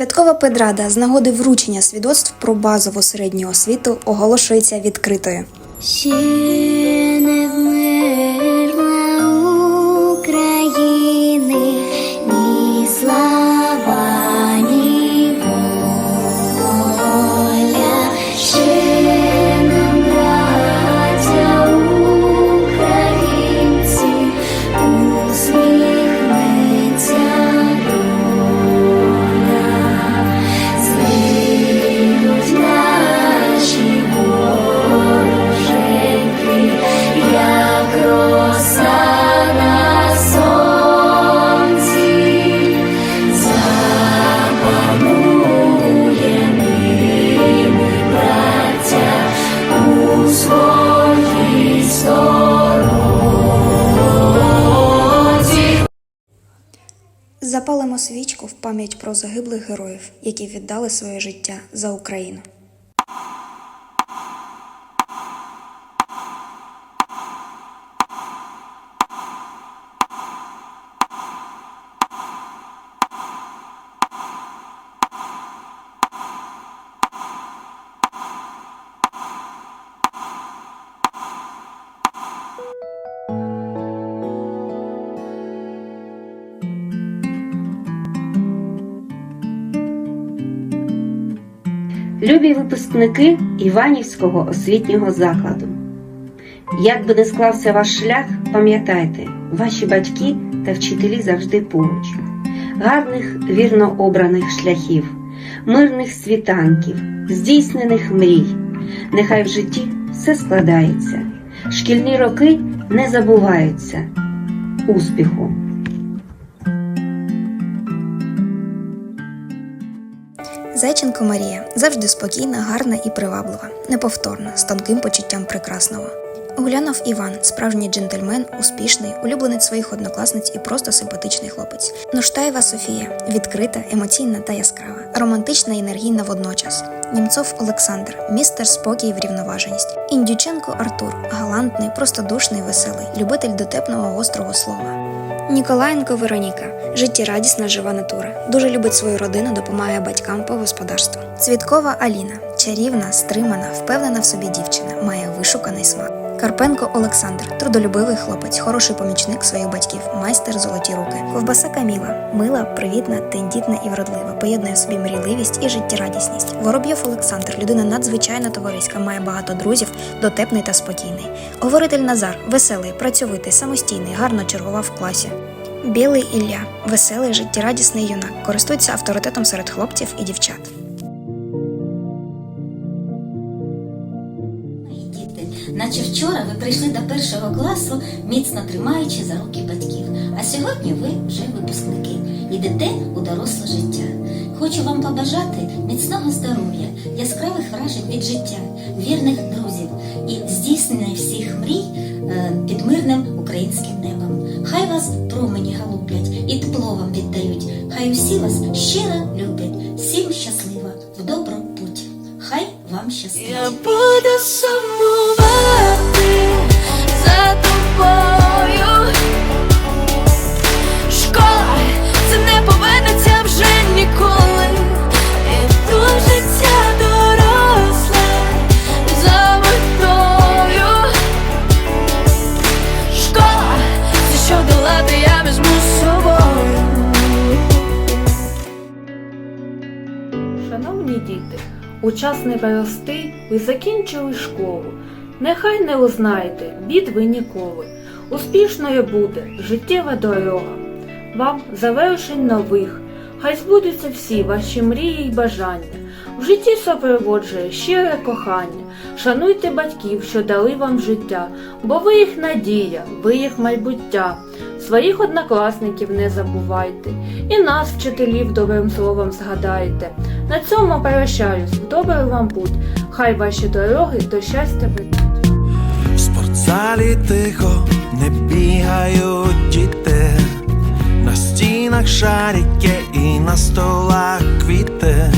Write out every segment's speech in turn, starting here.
Святкова педрада з нагоди вручення свідоцтв про базову середню освіту оголошується відкритою. Пам'ять про загиблих героїв, які віддали своє життя за Україну. Любі випускники Іванівського освітнього закладу. Як би не склався ваш шлях, пам'ятайте, ваші батьки та вчителі завжди поруч. Гарних, вірно обраних шляхів, мирних світанків, здійснених мрій. Нехай в житті все складається. Шкільні роки не забуваються. Успіху! Зайченко Марія завжди спокійна, гарна і приваблива, неповторна, з тонким почуттям прекрасного. Гулянов Іван, справжній джентльмен, успішний, улюбленець своїх однокласниць і просто симпатичний хлопець. Ноштаєва Софія відкрита, емоційна та яскрава, романтична і енергійна водночас. Німцов Олександр, містер спокій і врівноваженість. Індюченко Артур, галантний, простодушний, веселий, любитель дотепного гострого слова. Ніколаєнко Вероніка життєрадісна жива натура. Дуже любить свою родину, допомагає батькам по господарству. Цвіткова Аліна чарівна, стримана, впевнена в собі дівчина, має вишуканий смак. Карпенко Олександр. Трудолюбивий хлопець, хороший помічник своїх батьків, майстер золоті руки. Ковбаса Каміла. Мила, привітна, тендітна і вродлива, поєднує в собі мрійливість і життєрадісність. Воробйов Олександр. Людина надзвичайно товариська, має багато друзів, дотепний та спокійний. Говоритель Назар. Веселий, працьовитий, самостійний, гарно чергував в класі. Білий Ілля. Веселий, життєрадісний юнак, користується авторитетом серед хлопців і дівчат. Наче вчора ви прийшли до першого класу, міцно тримаючи за руки батьків. А сьогодні ви вже випускники, йдете у доросле життя. Хочу вам побажати міцного здоров'я, яскравих вражень від життя, вірних друзів і здійснення всіх мрій е, під мирним українським небом. Хай вас промені галуплять і тепло вам віддають. Хай усі вас щиро люблять. Всім щаслива, в добру путь. Хай вам щастить. У час неверости ви закінчили школу. Нехай не узнаєте, бід ви ніколи. Успішною буде життєва дорога. Вам завершень нових, хай збудуться всі ваші мрії й бажання. В житті супроводжує щире кохання. Шануйте батьків, що дали вам життя, бо ви їх надія, ви їх майбуття. Своїх однокласників не забувайте, і нас, вчителів, добрим словом згадайте. На цьому прощаюсь, добрий вам путь, хай ваші дороги до щастя ведуть. В спортзалі тихо не бігають діти, на стінах шарики і на столах квіти,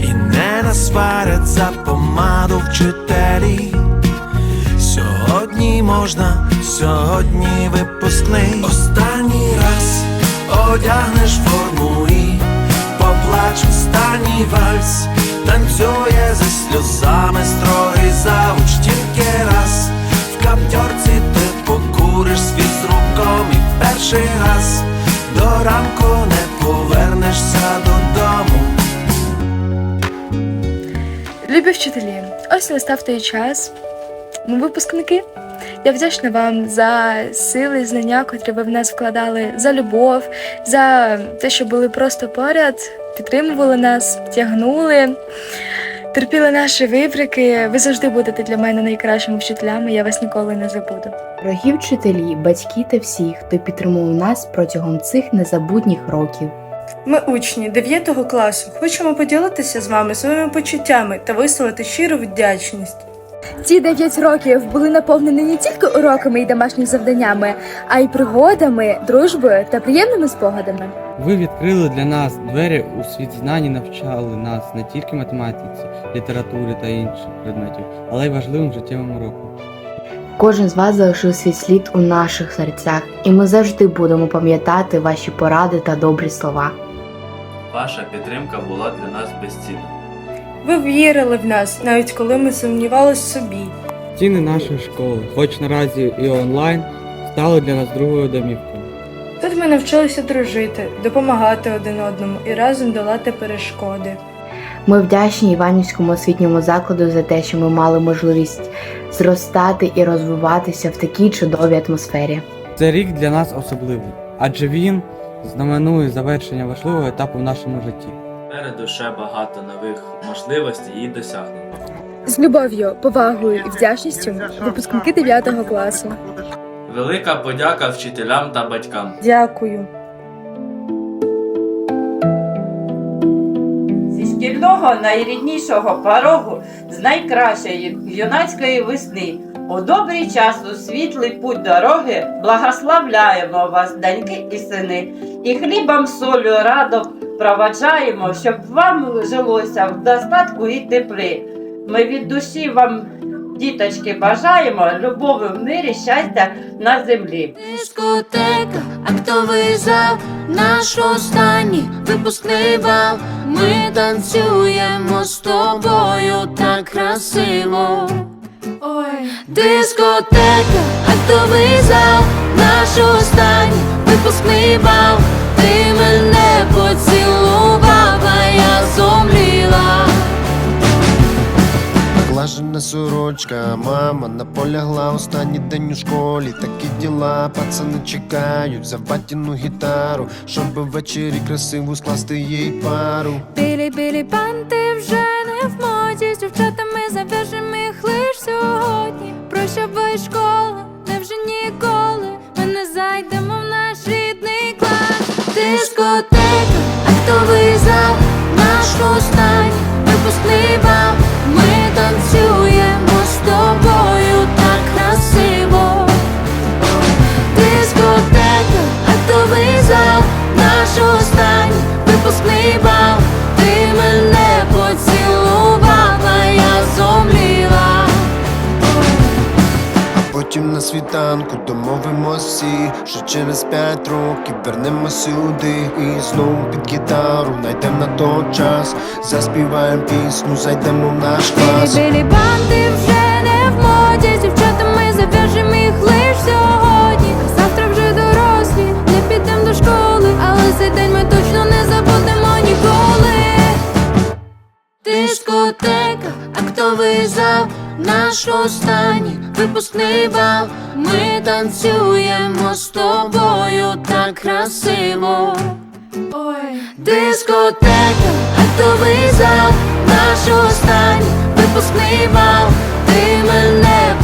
і не насварять за помаду вчителі. Сьогодні можна, сьогодні випускний. Останній раз одягнеш форму і плач, останній вальс, танцює зі сльозами строгий завуч тільки раз. В каптьорці ти покуриш свій з руком і перший раз до ранку не повернешся додому. Любі вчителі, ось настав той час. Ми випускники. Я вдячна вам за сили знання, котрі ви в нас вкладали, за любов, за те, що були просто поряд, підтримували нас, тягнули, терпіли наші вибрики. Ви завжди будете для мене найкращими вчителями, я вас ніколи не забуду. Дорогі вчителі, батьки та всі, хто підтримував нас протягом цих незабутніх років. Ми учні 9 класу. Хочемо поділитися з вами своїми почуттями та висловити щиру вдячність. Ці 9 років були наповнені не тільки уроками і домашніми завданнями, а й пригодами, дружбою та приємними спогадами. Ви відкрили для нас двері у світ знань і навчали нас не тільки математиці, літературі та інших предметів, але й важливим життєвим урокам. Кожен з вас залишив свій слід у наших серцях, і ми завжди будемо пам'ятати ваші поради та добрі слова. Ваша підтримка була для нас безцінна. Ви вірили в нас, навіть коли ми сумнівалися в собі. Стіни нашої школи, хоч наразі і онлайн, стали для нас другою домівкою. Тут ми навчилися дружити, допомагати один одному і разом долати перешкоди. Ми вдячні Іванівському освітньому закладу за те, що ми мали можливість зростати і розвиватися в такій чудовій атмосфері. Цей рік для нас особливий, адже він знаменує завершення важливого етапу в нашому житті. Попереду ще багато нових можливостей і досягнень. З любов'ю, повагою і вдячністю випускники 9 класу. Велика подяка вчителям та батькам. Дякую. зі шкільного найріднішого порогу з найкращої юнацької весни. У добрий час у світлий путь дороги благословляємо вас, доньки і сини, і хлібом солю радо проваджаємо, щоб вам жилося в достатку і теплі. Ми від душі вам, діточки, бажаємо любові в мирі, щастя на землі. Дискотека, актовий зал, наш останній випускний бал. Ми танцюємо з тобою так красиво. Ой, дискотека, актовий зал, наш останній випускний бал. Ти мене поцілував, а я зомліла. Глажена сорочка, мама наполягла останній день у школі. Такі діла, пацани чекають за батіну гітару, щоб ввечері красиву скласти їй пару. Білі-білі банти вже не в моді З дівчатами зав'яжемо їх лиш сьогодні Прощавай школа, Наш останній на світанку домовимось всі, що через п'ять років вернемо сюди і знову під гітару найдем на той час, заспіваємо пісню, зайдемо в наш клас. Білі банди вже не в моді, з дівчатами зав'яжемо їх лиш сьогодні. Завтра вже дорослі, не підемо до школи, але цей день ми точно не забудемо ніколи. Дискотека, актовий зал, наш останній випускний бал. Ми танцюємо з тобою так красиво. Ой, дискотека, актовий зал, наш останній випускний бал. Ти мене